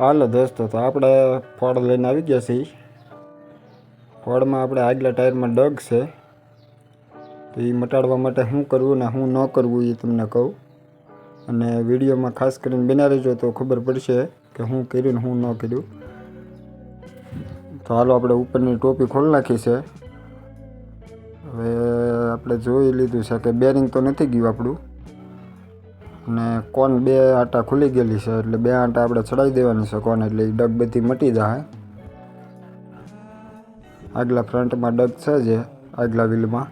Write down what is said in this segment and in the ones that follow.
હાલો દોસ્તો, તો આપણે ફળ લઈને આવી ગયા છીએ. ફળમાં આપણે આગલા ટાયરમાં ડગ છે. તો એ મટાડવા માટે શું કરવું ને શું ન કરવું એ તમને કહું. અને વિડીયોમાં ખાસ કરીને બના રહેજો તો ખબર પડશે કે હું કર્યું ને હું ન કર્યું. તો હાલો આપણે ઉપરની ટોપી ખોલી નાખી છે. હવે આપણે જોઈ લીધું છે કે બેરિંગ તો નથી ગયું આપણું. અને કોન બે આટા ખુલી ગયેલી છે એટલે બે આટા આપણે ચડાવી દેવાની છે કોન એટલે ડગ બધી મટી જાય આગલા ફ્રન્ટમાં ડગ છે જે, આગલા વ્હીલમાં.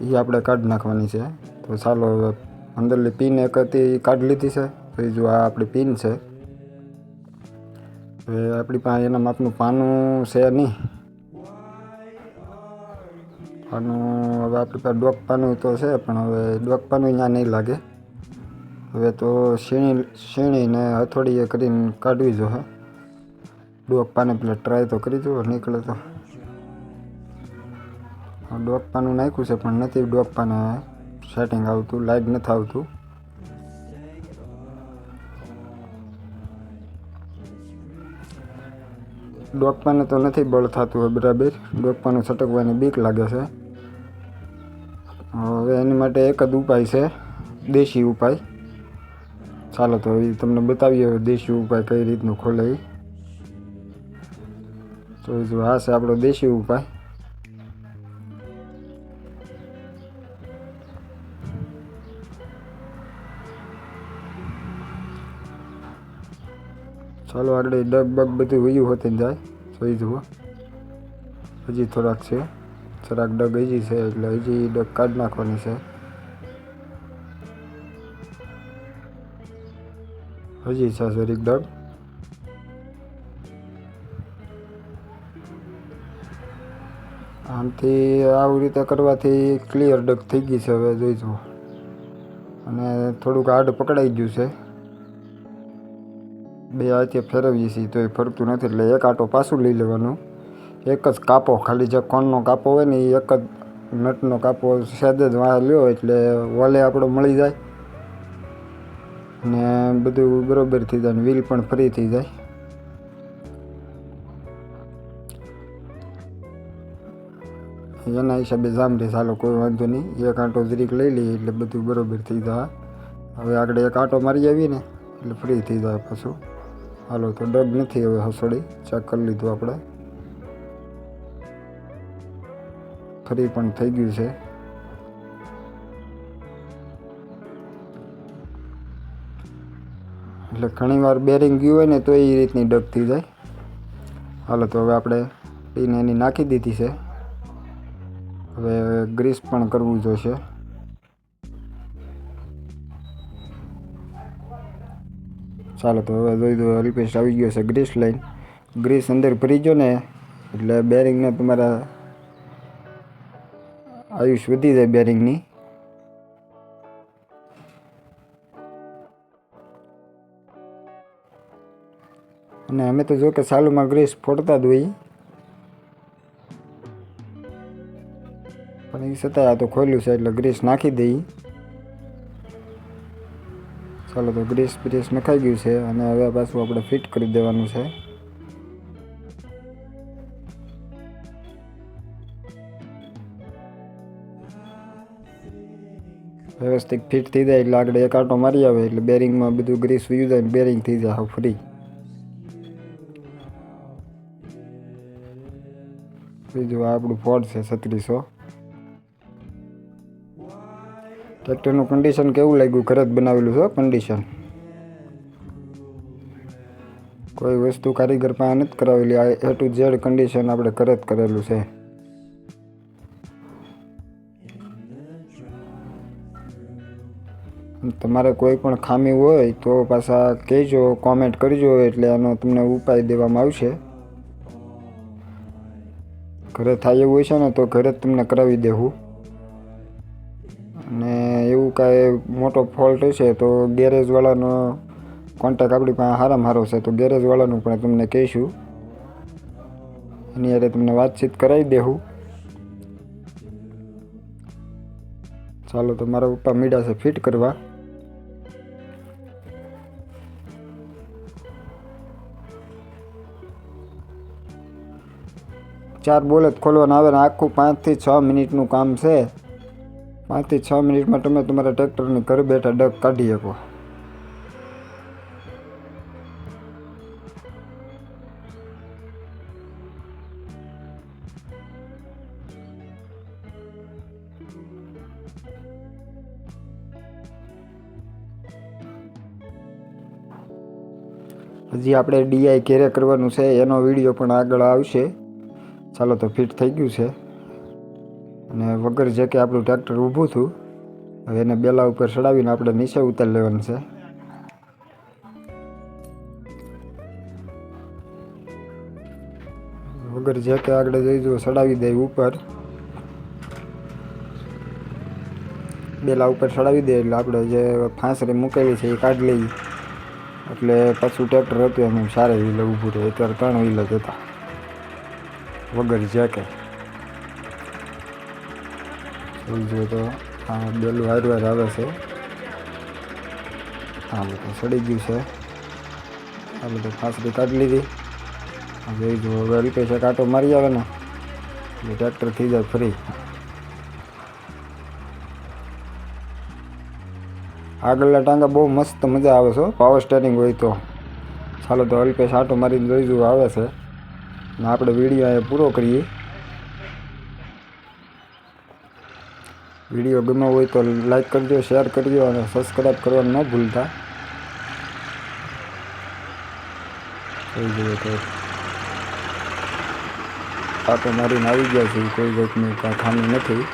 એ આપણે કાઢી નાખવાની છે. તો ચાલો હવે અંદરની પિન એક હતી એ કાઢી લીધી છે. તો જો આ આપણી પિન છે. હવે આપણી પાસે એના માપનું પાનું છે નહીં. પાનું, હવે આપણી પાસે ડોક પાનું તો છે, પણ હવે ડોક પાનું અહીંયા નહીં લાગે. હવે તો શીણી, શેણીને હથોડીએ કરીને કાઢવી જો હે ડોકપાને પેલા ટ્રાય તો કરી જુઓ, નીકળે તો. ડોકપાનું નાખ્યું છે, પણ નથી ડોકપાને સેટિંગ આવતું લાઈટ નથી આવતું. ડોકપાને તો નથી બળ થતું હોય બરાબર. ડોક પાનું છટકવાની બીક લાગે છે. હવે એની માટે એક જ ઉપાય છે, દેશી ઉપાય. ચાલો તો એ તમને બતાવીએ હવે દેશી ઉપાય કઈ રીતનું ખોલે એ. તો જો આ છે આપણો દેશી ઉપાય. ચાલો આગળ ડગ બગ બધું વયું હોતી જાય. જોઈ જુઓ. હજી થોડાક છે. જરાક ડગ હજી છે એટલે હજી ડગ કાઢી નાખવાની છે. હજી છે જરીક ડગ આમથી આવી રીતે કરવાથી ક્લિયર ડગ થઈ ગઈ છે હવે, જોઈશું. અને થોડુંક હાર્ડ પકડાઈ ગયું છે. બે હાથે ફેરવીએ છીએ તો એ ફરતું નથી, એટલે એક આટો પાછું લઈ લેવાનું. એક જ કાપો, ખાલી જે કોણનો કાપો હોય ને, એ એક જ નટનો કાપો સેદ જ વાળા લ્યો, એટલે વલે આપણો મળી જાય. ને બધું બરોબર થઈ જાય ને વ્હીલ પણ ફ્રી થઈ જાય. એના હિસાબે જામ રહે ચાલો, કોઈ વાંધો નહીં. એક આંટો જરીક લઈ લઈએ એટલે બધું બરોબર થઈ જાય. હવે આગળ એક આંટો મારી આવીએ ને, એટલે ફ્રી થઈ જાય પાછું. હાલો, તો ડગ નથી હવે હસોડી. ચેક કરી લીધું આપણે. ફ્રી પણ થઈ ગયું છે. એટલે ઘણીવાર બેરિંગ ગયું હોય ને તો એ રીતની ડગ થઈ જાય. હાલો, તો હવે આપણે પીને એની નાખી દીધી છે. હવે ગ્રીસ પણ કરવું જોઈશે ચાલો, તો હવે જોઈ દો રિપેસ્ટ આવી ગયો છે ગ્રીસ લાઈન ગ્રીસ અંદર ભરી ગયો ને, એટલે બેરિંગને તમારા આયુષ વધી જાય બેરિંગની અને અમે તો જો કે સાલુમાં ગ્રીસ ફોડતા જ હોઈએ પણ એ છતાંય આ તો ખોલ્યું છે એટલે ગ્રીસ નાખી દઈ. ચાલો તો ગ્રીસ બ્રીસ નખાઈ ગયું છે અને હવે પાછું આપણે ફિટ કરી દેવાનું છે. વ્યવસ્થિત ફિટ થઈ જાય એટલે આગળ એક આંટો મારી આવે એટલે બેરિંગમાં બધું ગ્રીસ વયું જાય બેરિંગ થઈ જાય ફ્રી. બીજું આ આપણું ફોર્ડ છે છત્રીસો. ટ્રેક્ટરનું કન્ડિશન કેવું લાગ્યું? ઘરે જ બનાવેલું છે કન્ડિશન કોઈ વસ્તુ કારીગર પાસે નથી કરાવેલી. આ એ ટુ ઝેડ કન્ડિશન આપણે ઘરે જ કરેલું છે. તમારે કોઈ પણ ખામી હોય તો પાછા કહેજો કોમેન્ટ કરજો, એટલે આનો તમને ઉપાય દેવામાં આવશે. ઘરે થાય એવું હશે ને, તો ઘરે જ તમને કરાવી દેવું. અને એવું કાંઈ મોટો ફોલ્ટ હશે તો ગેરેજવાળાનો કોન્ટેક આપણી પાસે હારામાં હારો છે, તો ગેરેજવાળાનું પણ તમને કહીશું. એની હારે તમને વાતચીત કરાવી દેવું. ચાલો તો મારા પપ્પા મીડા છે ફિટ કરવા. ચાર બોલેટ ખોલવાના આવે ને આખું પાંચથી છ મિનિટનું કામ છે. પાંચથી છ મિનિટમાં તમે તમારા ટ્રેક્ટરની ઘરે બેઠા ડગ કાઢી શકો. હજી આપણે ડીઆઈ ઘેરે કરવાનું છે, એનો વીડિયો પણ આગળ આવશે. ચાલો તો ફિટ થઈ ગયું છે. અને વગર જે કે આપણું ટ્રેક્ટર ઊભું થયું, હવે એને બેલા ઉપર ચડાવીને આપણે નીચે ઉતારી લેવાનું છે. વગર જે કે આગળ જઈ જુઓ, ચડાવી દે ઉપર. બેલા ઉપર ચડાવી દે એટલે આપણે જે ફાંસરી મૂકેલી છે એ કાઢી લઈએ. એટલે પાછું ટ્રેક્ટર હતું એનું સારી વ્હીલર ઊભું રહે, અત્યારે ત્રણ વ્હીલર હતા. વગર જેકે સમજો તો આ બેલું હાર વાર આવે છે આ બધું સડી ગયું છે આ બધું ફાંસરી કાઢી લીધી જોઈ જુઓ હવે રીતે છે કાંટો મારી આવે ને એટલે ટ્રેક્ટર થઈ જાય ફ્રી આગળના ટાંગા બહુ મસ્ત મજા આવે છે પાવર સ્ટેરિંગ હોય તો ચાલો તો અલ્પેશ આટો મારીને જોઈ જુઓ આવે છે ને આપણે વીડિયો અહીંયા પૂરો કરીએ. વીડિયો ગમ્યો હોય તો લાઈક કરજો શેર કરજો અને સબસ્ક્રાઈબ કરવાનું ન ભૂલતા. થઈ ગયો તો આટો મારીને આવી ગયા છે, કોઈ જાતની કાંઈ ખામી નથી.